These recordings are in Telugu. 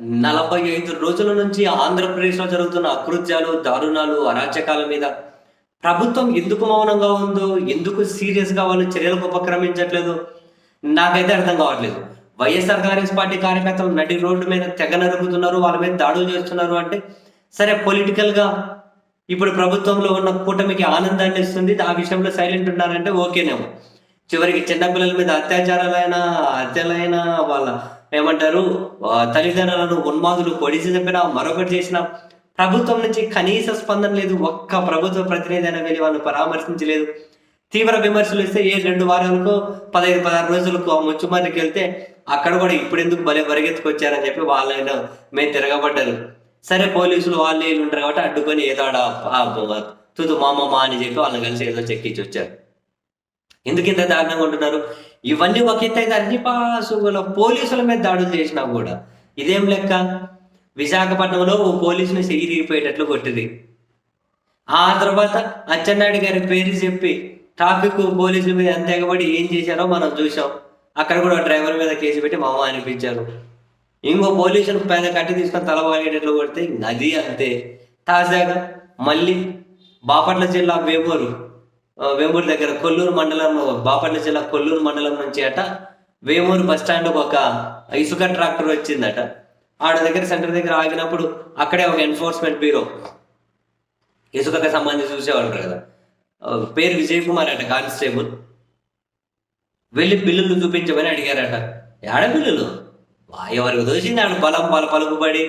నలభై ఐదు రోజుల నుంచి ఆంధ్రప్రదేశ్లో జరుగుతున్న అకృత్యాలు దారుణాలు అరాచకాల మీద ప్రభుత్వం ఎందుకు మౌనంగా ఉందో ఎందుకు సీరియస్గా వాళ్ళు చర్యలకు ఉపక్రమించట్లేదు? నాకైతే అర్థం కావట్లేదు. వైఎస్ఆర్ కాంగ్రెస్ పార్టీ కార్యకర్తలు నడి రోడ్డు మీద తెగ నరుకుతున్నారు వాళ్ళ మీద దాడులు చేస్తున్నారు అంటే సరే పొలిటికల్గా ఇప్పుడు ప్రభుత్వంలో ఉన్న కూటమికి ఆనందాన్ని ఇస్తుంది ఆ విషయంలో సైలెంట్ ఉన్నారంటే ఓకేనేమో. చివరికి చిన్నపిల్లల మీద అత్యాచారాలైనా హత్యలైనా వాళ్ళ ఏమంటారు? తల్లిదండ్రులను ఉన్మాదులు పొడిచి చెప్పినా మరొకటి చేసిన ప్రభుత్వం నుంచి కనీస స్పందన లేదు. ఒక్క ప్రభుత్వ ప్రతినిధి అయినా వెళ్ళి వాళ్ళని పరామర్శించలేదు. తీవ్ర విమర్శలు ఇస్తే ఏ రెండు వారాలకు పదహైదు పదహారు రోజులకు ఆ ముచ్చుమారికి వెళ్తే అక్కడ కూడా ఇప్పుడు ఎందుకు భలే పరిగెత్తుకొచ్చారని చెప్పి వాళ్ళైనా మేము తిరగబడ్డారు సరే పోలీసులు వాళ్ళు వీళ్ళు ఉంటారు కాబట్టి అడ్డుకొని ఏదో ఆడ ఆ, తుదు మామమ్మ అని చెప్పి వాళ్ళని కలిసి ఏదో చెక్కించి వచ్చారు ఎందుకు ఇంత దారుణంగా ఉంటున్నారు? ఇవన్నీ ఒక ఎత్తు అయితే అన్ని పాసుల పోలీసుల మీద దాడులు చేసినా కూడా ఇదేం లెక్క? విశాఖపట్నంలో ఓ పోలీసుని సెగిరిగిపోయేటట్లు కొట్టింది. ఆ తర్వాత అచ్చెన్నాయుడు గారి పేరు చెప్పి ట్రాఫిక్ పోలీసుల మీద ఎంత ఎగబడి ఏం చేశారో మనం చూసాం అక్కడ కూడా డ్రైవర్ మీద కేసు పెట్టి మామ అనిపించారు. ఇంకో పోలీసులు పెద్ద కట్టి తీసుకొని తలవాగేటట్లు కొడితే నది అది అంతే. తాజాగా మళ్ళీ బాపట్ల జిల్లా వేమూరు వేమూరు దగ్గర కొల్లూరు మండలం బాపట్ల జిల్లా కొల్లూరు మండలం నుంచి అట వేమూరు బస్ స్టాండ్ ఒక ఇసుక ట్రాక్టర్ వచ్చిందట. ఆడ దగ్గర సెంటర్ దగ్గర ఆగినప్పుడు అక్కడే ఒక ఎన్ఫోర్స్మెంట్ బ్యూరో ఇసుకకి సంబంధించి చూసేవాళ్ళు కదా. పేరు విజయ్ కుమార్ అట కానిస్టేబుల్. వెళ్ళి బిల్లులు చూపించమని అడిగారట. ఏడ బిల్లులు? ఎవరికి దోసింది ఆడ? బలం బల పలుకుబడి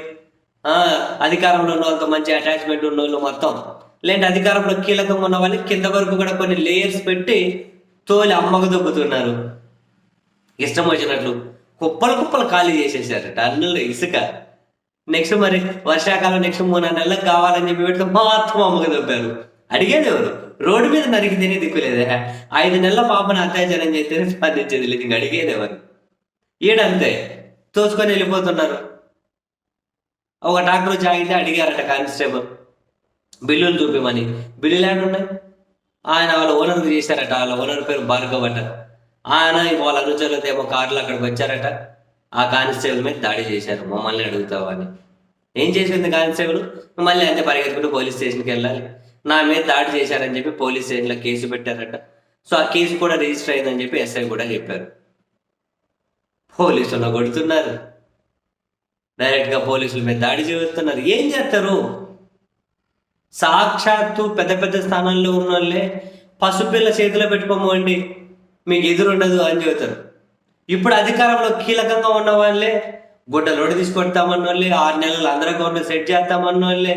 అధికారంలో ఉన్న వాళ్ళతో మంచి అటాచ్మెంట్ ఉన్న వాళ్ళు మొత్తం. లేదంటే అధికారంలో కీలకంగా ఉన్న వాళ్ళు కింద వరకు కూడా కొన్ని లేయర్స్ పెట్టి తోలి అమ్మకు దొబ్బుతున్నారు. ఇష్టం వచ్చినట్లు కుప్పలు కుప్పలు ఖాళీ చేసేసారు. టన్నులు ఇసుక. నెక్స్ట్ మరి వర్షాకాలం నెక్స్ట్ మూడు నాలుగు నెలలకు కావాలని చెప్పి పెడితే మొత్తం అమ్మకు దొబ్బారు. అడిగేది ఎవరు? రోడ్డు మీద నరికి తినే దిక్కులేదే ఐదు నెలల పాపను అత్యాచారం చేస్తేనే స్పందించేది లేదు. ఇంక అడిగేది ఎవరు? ఈడంతే. తోసుకొని వెళ్ళిపోతున్నారు. ఒక డాక్టర్ వచ్చి ఆగితే అడిగారట కానిస్టేబుల్. బిల్లులు చూపిమని. బిల్లులు ఏడు ఉన్నాయి? ఆయన వాళ్ళ ఓనర్కి చేశారట వాళ్ళ ఓనర్ పేరు భార్గవ్ అట. ఆయన వాళ్ళ అనుచరులతో ఏమో కార్లు అక్కడికి వచ్చారట. ఆ కానిస్టేబుల్ మీద దాడి చేశారు మమ్మల్ని అడుగుతావని ఏం చేసింది కానిస్టేబుల్? మళ్ళీ అంతే పరిగెత్తుకుంటూ పోలీస్ స్టేషన్కి వెళ్ళాలి. నా మీద దాడి చేశారని చెప్పి పోలీస్ స్టేషన్లో కేసు పెట్టారట. సో ఆ కేసు కూడా రిజిస్టర్ అయిందని చెప్పి ఎస్ఐ కూడా చెప్పారు. పోలీసులు కొడుతున్నారు. డైరెక్ట్గా పోలీసుల మీద దాడి చేస్తున్నారు. ఏం చేస్తారు? సాక్షాత్తు పెద్ద పెద్ద స్థానాల్లో ఉన్న వాళ్ళే పసుపిల్ల చేతిలో పెట్టుకోమండి మీకు ఎదురుండదు అని చెబుతారు. ఇప్పుడు అధికారంలో కీలకంగా ఉన్న వాళ్ళే గుడ్డలోడి తీసుకొడతామన్న వాళ్ళే ఆరు నెలలు అందరూ గవర్నమెంట్ సెట్ చేస్తామన్న వాళ్ళే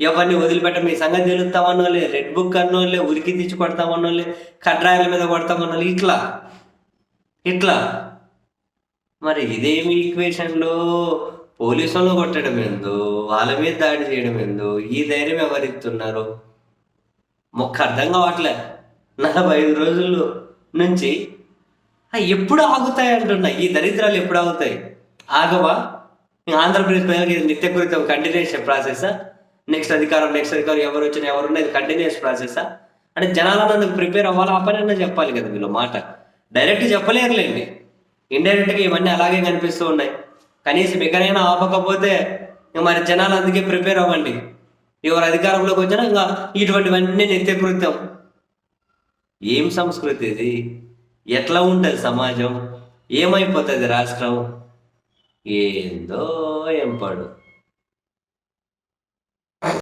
ఎవరిని వదిలిపెట్ట మీ సంగతి తెలుస్తామన్న వాళ్ళే రెడ్ బుక్ అన్న వాళ్ళే ఉరికి తెచ్చి కొడతామన్న వాళ్ళే కడ్రాయిల మీద కొడతామన్న వాళ్ళు ఇట్లా ఇట్లా. మరి ఇదేమి ఈక్వేషన్లో పోలీసులను కొట్టడం ఎందు? వాళ్ళ మీద దాడి చేయడం ఎందు? ఈ ధైర్యం ఎవరిస్తున్నారు మొక్క అర్థం కావట్లే. నలభై ఐదు రోజులు నుంచి ఎప్పుడు ఆగుతాయి అంటున్నా. ఈ దరిద్రాలు ఎప్పుడు ఆగుతాయి? ఆగవా? ఆంధ్రప్రదేశ్ ప్రజలకి నిత్య నిత్యకృతం కంటిన్యూస్ ప్రాసెసా నెక్స్ట్ అధికారం నెక్స్ట్ అధికారం ఎవరు వచ్చినా ఎవరున్నా ఇది కంటిన్యూస్ ప్రాసెసా అంటే జనాలందుకు ప్రిపేర్ అవ్వాలి? ఆ పని అన్నా చెప్పాలి కదా వీళ్ళు మాట. డైరెక్ట్ చెప్పలేరులేండి. ఇండైరెక్ట్గా ఇవన్నీ అలాగే కనిపిస్తూ ఉన్నాయి. కనీసం ఎక్కడైనా ఆపకపోతే మరి జనాలు అందుకే ప్రిపేర్ అవ్వండి. ఎవరు అధికారంలోకి వచ్చినా ఇంకా ఇటువంటివన్నీ నిత్యకృత్యం ఏం సంస్కృతి ఇది? ఎట్లా ఉంటుంది సమాజం? ఏమైపోతుంది రాష్ట్రం? ఏందో ఎంపడు